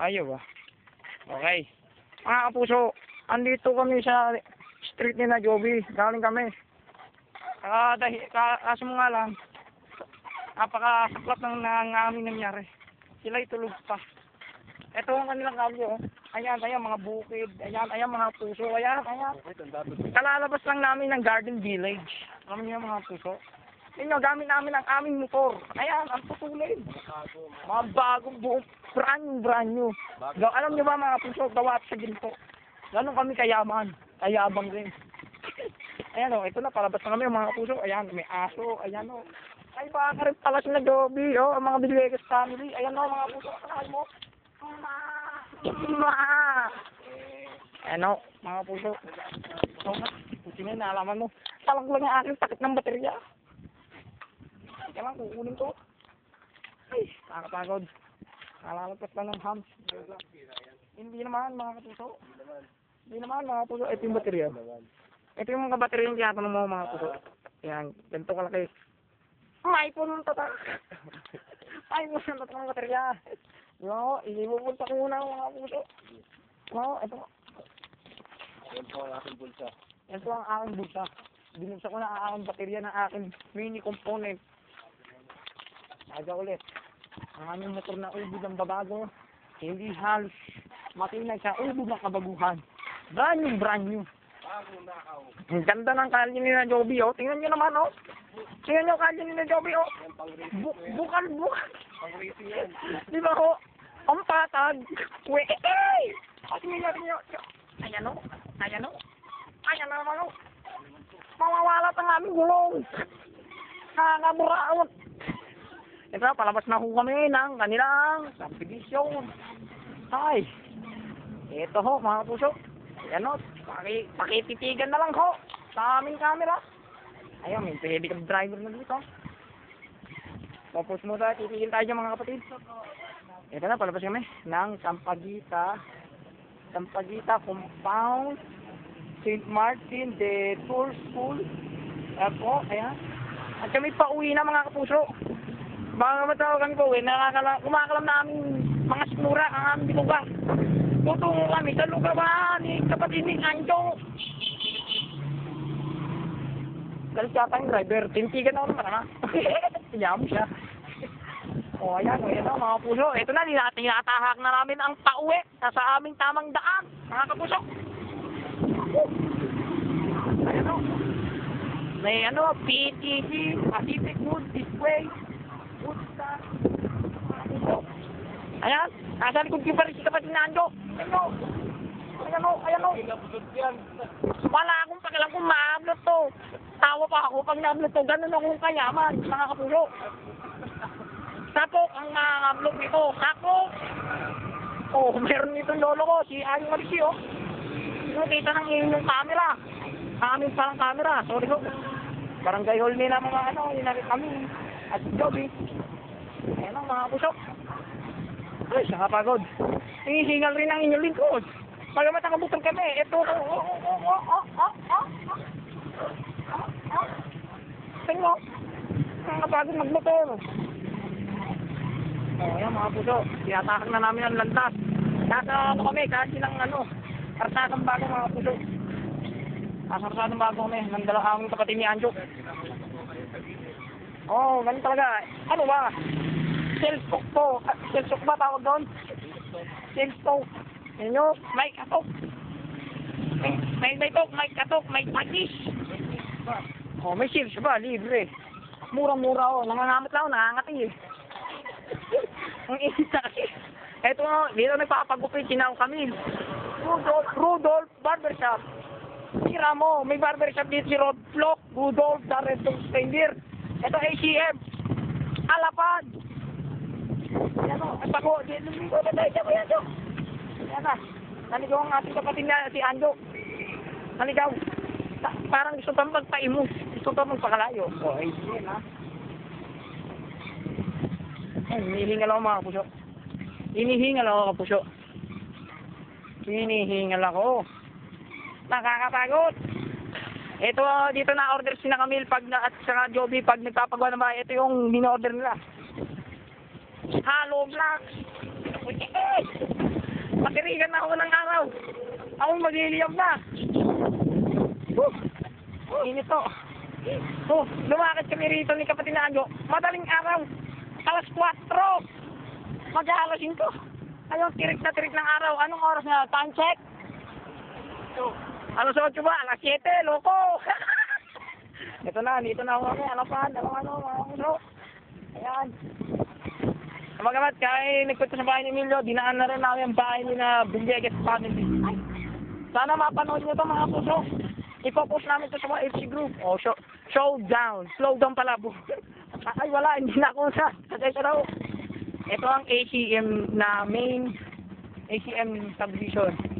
Ayaw ba? Okay. Mga kapuso, andito kami sa street ni na Joby. Galing kami. Ah, dahil, ka, kaso mo nga lang, napakasaklap ng nangamin nangyari. Sila'y tulog pa. Ito ang kanilang kalyo. oh. Ayan, ayan, mga bukid. Ayan, ayan, mga puso. Ayan, ayan. Kalalabas lang namin ng Garden Village. Alam niyo mga puso? Inyo, gamit namin ang aming motor. Ayan, ang putulin. Mga bagong buong brand new, brand new. Ga- Alam niyo ba mga puso, gawa sa ginto. Ganon kami kayaman. Kayabang rin. Ayan o, ito na, palabas na kami mga puso. Ayan, may aso. Ayan o. Ay, baka rin pala sila Joby, o. Ang mga Villegas family. Ayan o, mga puso. Ay mo. Ma! Ma! Ayan o, mga puso. So, pusin na, naalaman mo. Talag lang yung aking takit ng baterya. Lang, kukunin ko. Ay, nakakapagod. Nalalagpas lang ng hams. Hindi naman, mga kapuso. Hindi naman, mga kapuso. Ito yung baterya. Ito yung mga baterya yung tinatanong mo, mga kapuso. Yan, ganito kalaki. May puno ng tatak. Ay, puno ng tatak ng baterya. Di ba ko, ilipupunta ko muna, mga kapuso. Di ba ko, ito. Yan po ang aking bulsa. Ito ang aking bulsa. Binuksan ko na ang aking baterya ng aking mini component. Aga ulit. Ang aming motor na ubod ng babago, hindi halos matinag sa ubod ng kabaguhan. Brand new, brand new. Ang ganda ng kalye ni na Joby, oh. Tingnan nyo naman, oh. Tingnan nyo kalye ni na Joby, oh. Bu bukal, bukal. Di ba, oh? Ang patag. Wait, eh! Kasi nyo, nyo. Ayan, oh. Ayan, oh. Ayan na naman, oh. Mawawalat ang aming gulong. Nakakaburaot. Ito, palabas na ho kami ng kanilang subdivision. Ay, ito ho, mga puso. Ayan ho, paki, pakititigan na lang ho sa aming camera. Ayun, may kang driver na dito. Tapos mo tayo, titigil tayo mga kapatid. Ito na, palabas kami ng Sampagita, Sampagita Compound, St. Martin de Tour School. Ako, ayan. At kami pa uwi na mga kapuso. Baka matawagan ko eh, nakakala, kumakalam na aming mga sikmura ang aming dibuga. Tutungo kami sa lugar ba ni kapatid ni Anjo. Galit yata yung driver. Tintigan ako naman, ha? Kaya mo siya. O, ayan, o, ayan o, mga puso. Ito na, tinatahak na namin ang pauwi na sa aming tamang daan, mga kapuso. Ayan o. May ano, PTG, Pacific Wood Display. Ayan, nasa likod ko pa rin si kapatid na Anjo. Ayan o. Ayan o, ayan o. Wala akong pakialam kung ma-upload to. Tawa pa ako pag na-upload to. Ganun akong kayaman, mga kapuso. Sapok ang ma-upload nito. Sapok! Oh, meron nitong lolo ko, si Aling Marisi, oh. Nakita ng inyong camera. Amin palang camera. Sorry ko. Barangay hall nila mga ano, inari kami. At Joby. Ayan ang mga puso. Ay, nakapagod. Hinihingal rin ang inyong lingkod. Pagamat nakabutang kami, ito, oh, oh, oh, oh, oh, oh, oh, oh, oh. Tingnan mo. Nakapagod magmotor. Oh, yan mga puso. Tinatahak na namin ang landas. Nasa ano kami, kasi ng ano, karsadang bago mga puso. Nasa karsadang bago kami, ng dalawang kapatid ni Anjo. Oh, ganun talaga. Ano ba? Sales talk po. Ah, Sales talk ba tawag doon? Sales talk. Yan nyo, may katok. May, may, talk, may katok, may patis. Oh, may sales ba? Libre. Murang-mura oh. Nangangamit lang ako, nangangati eh. Ang isa kasi. Eto, dito nagpapagupit, sinaw kami. Rudolph, Rudolph Barbershop. Tira mo, may barbershop dito si Rod Flock, Rudolph, Darretong Steinbeer. Ito ACM. Alapad. Yan o, at ako, dito dito na tayo, dito yan, dito. Yan na. Naligaw ang ating kapatid na si Anjo. Naligaw. Ta- parang gusto pa magpaimus. Gusto pa magpakalayo. O, ACM ha. Ay, hinihingal ako mga kapuso. Hinihingal ako kapuso. Hinihingal ako. Nakakapagod. Ito, dito na order si na Camille pag na, at saka Joby pag nagpapagawa ng bahay. Ito yung in-order nila. Hollow blocks. Uy, eh! Matirigan na ako ng araw. Ako magliliyab na. Woo! Init to. Oh, lumakad kami rito ni kapatid na Agyo. Madaling araw. Alas 4. Mag-aalas 5. Ayun, tirik na tirik ng araw. Anong oras na? Time check? Alas 8 ba? Alas 7, loko! Ito na, dito na ako kami. Ano pa? Ano, ano, mga puso. Ayan. Magamat, kaya nagpunta sa bahay ni Emilio, dinaan na rin namin ang bahay ni na Villegas family. Sana mapanood nyo to mga puso. Ipopost namin to sa mga FC group. Oh, show, showdown. Slow down pala. Ay, wala. Hindi na ako sa. Kasi ito daw. Ito ang ACM na main ACM subdivision.